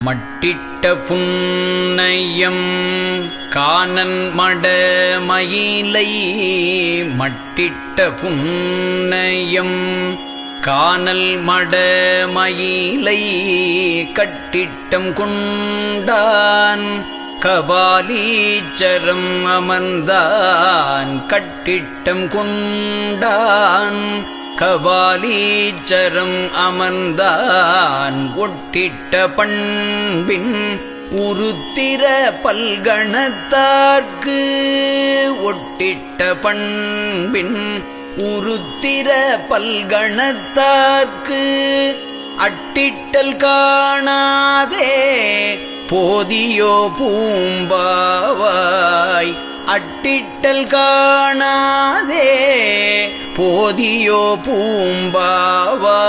மட்டிட்ட புன்னையம் காணன் மடமயிலை மட்டிட்ட புன்னையம் காணல் மடமயிலை கட்டிட்டம் கொண்டான் கபாலீச்சரம் அமர்ந்தான் கட்டிட்டம் கொண்டான் கபாலீச்சரம் அமர்ந்தான். ஒட்டிட்ட பண்பின் உருத்திர பல்கணத்தார்க்கு ஒட்டிட்ட பண்பின் உருத்திர பல்கணத்தார்க்கு அட்டிட்டல் காணாதே. போதியோ பூம்பாவாய் அட்டிட்டல் காணாதே. போதியோ பூம்பாவா